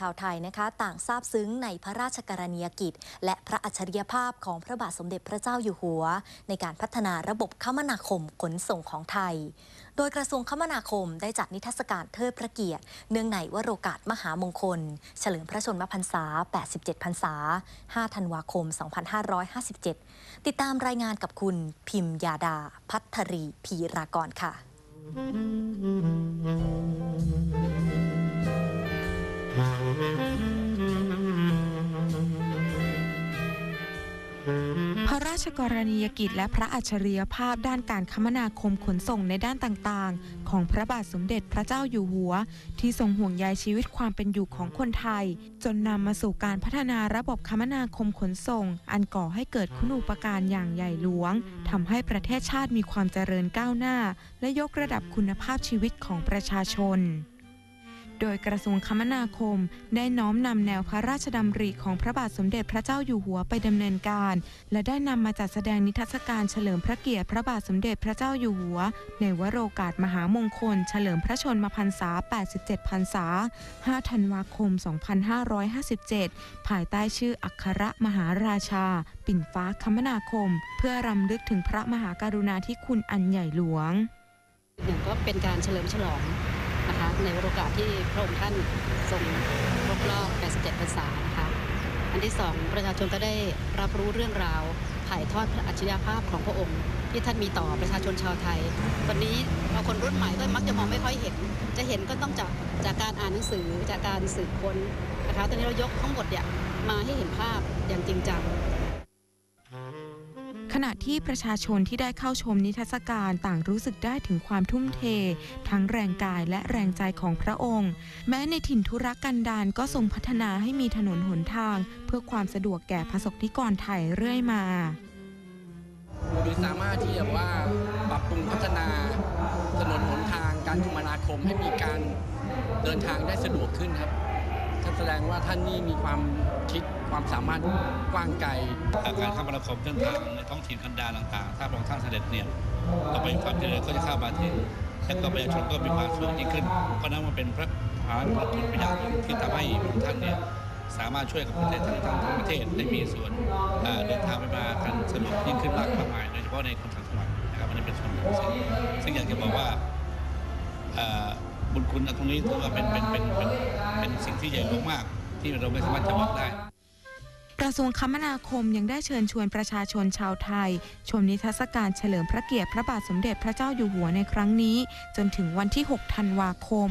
ชาวไทยนะคะต่างซาบซึ้งในพระราชกรณียกิจ และพระอัจฉริยภาพของพระบาทสมเด็จพระเจ้าอยู่หัว ในการพัฒนาระบบคมนาคมขนส่งของไทย โดยกระทรวงคมนาคมได้จัดนิทรรศการเทิดพระเกียรติ เนื่องในวโรกาสมหามงคล เฉลิมพระชนมพรรษา 87 พรรษา 5 ธันวาคม 2557 ติดตามรายงานกับคุณพิมยาดา พัทรีพีรากรค่ะ พระราชกรณียกิจและพระอัจฉริยภาพด้านการคมนาคมขนส่งในด้านต่างๆ ของพระบาทสมเด็จพระเจ้าอยู่หัว ที่ทรงห่วงใยชีวิตความเป็นอยู่ของคนไทย จนนำมาสู่การพัฒนาระบบคมนาคมขนส่ง อันก่อให้เกิดคุณูปการอย่างใหญ่หลวงทำให้ประเทศชาติมีความเจริญก้าวหน้า และยกระดับคุณภาพชีวิตของประชาชน โดยกระทรวงคมนาคม ได้น้อมนำแนวพระราชดำริของพระบาทสมเด็จพระเจ้าอยู่หัวไปดำเนินการ และได้นำมาจัดแสดงนิทรรศการเฉลิมพระเกียรติพระบาทสมเด็จพระเจ้าอยู่หัว ในวโรกาสมหามงคล เฉลิมพระชนมพรรษา 87 พรรษา 5 ธันวาคม 2557 ภายใต้ชื่ออัครมหาราชา ปิ่นฟ้าคมนาคม เพื่อรำลึกถึงพระมหากรุณาธิคุณอันใหญ่หลวงหนึ่งก็เป็นการเฉลิมฉลอง ในโอกาสที่พระองค์ท่านทรงครบรอบ 87 พรรษานะคะอันที่สองประชาชนก็ได้รับรู้เรื่องราวถ่ายทอดพระอัจฉริยภาพของพระองค์ ที่ท่านมีต่อประชาชนชาวไทย วันนี้เราคนรุ่นใหม่ก็มักจะมองไม่ค่อยเห็น จะเห็นก็ต้องจากจากการอ่านหนังสือจากการสืบค้นนะคะตอนนี้เรายกทั้งหมดเนี่ยมาให้เห็นภาพอย่างจริงจัง ขณะที่ประชาชนที่ได้เข้าชมนิทรรศการต่างรู้สึกได้ถึงความทุ่มเท ทั้งแรงกายและแรงใจของพระองค์ แม้ในถิ่นธุรกันดารก็ทรงพัฒนาให้มีถนนหนทาง เพื่อความสะดวกแก่ประสบนิกรไทยเรื่อยมาโดยสามารถที่จะว่าปรับปรุงพัฒนาถนนหนทางการคมนาคมให้มีการเดินทางได้สะดวกขึ้นครับแสดงว่าท่านนี่มีความคิด ความสามารถกว้างไกลการคมนาคมเส้นทางในท้องถิ่นกันดารต่างๆ ถ้าพระองค์ท่านเสด็จเนี่ยต่อไปความเจริญก็จะเข้ามาถึงและก็ประชาชนก็มีความสุขยิ่งขึ้นเพราะนั้นมันเป็นพระมหากรุณาธิคุณอย่างที่ทำให้พระองค์ท่านเนี่ยสามารถช่วยกับประเทศทั้งทั้งประเทศได้มีส่วนเดินทางไปมากันสะดวกยิ่งขึ้นมากมายโดยเฉพาะในคนต่างจังหวัดนะครับอันเป็นส่วนหนึ่งซึ่งซึ่งอยากจะบอกว่าบุญคุณตรงนี้ถือว่าเป็นเป็นเป็นเป็นเป็นสิ่งที่ใหญ่หลวงมากที่เราไม่สามารถจะบอกได้ ระทรวงคมนาคมยังได้เชิญชวนประชาชนชาวไทย ชมนิทรรศการเฉลิมพระเกียรติพระบาทสมเด็จพระเจ้าอยู่หัวในครั้งนี้ จนถึงวันที่ 6 ธันวาคม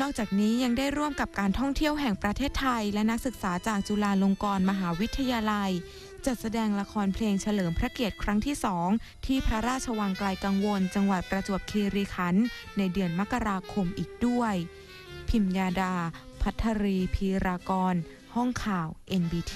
นอกจากนี้ยังได้ร่วมกับการท่องเที่ยวแห่งประเทศไทย และนักศึกษาจากจุฬาลงกรณ์มหาวิทยาลัย จัดแสดงละครเพลงเฉลิมพระเกียรติครั้งที่สองที่พระราชวังไกลกังวล จังหวัดประจวบคีรีขันธ์ในเดือนมกราคมอีกด้วย พิมยาดา พัทรีพีรากร ห้องข่าว NBT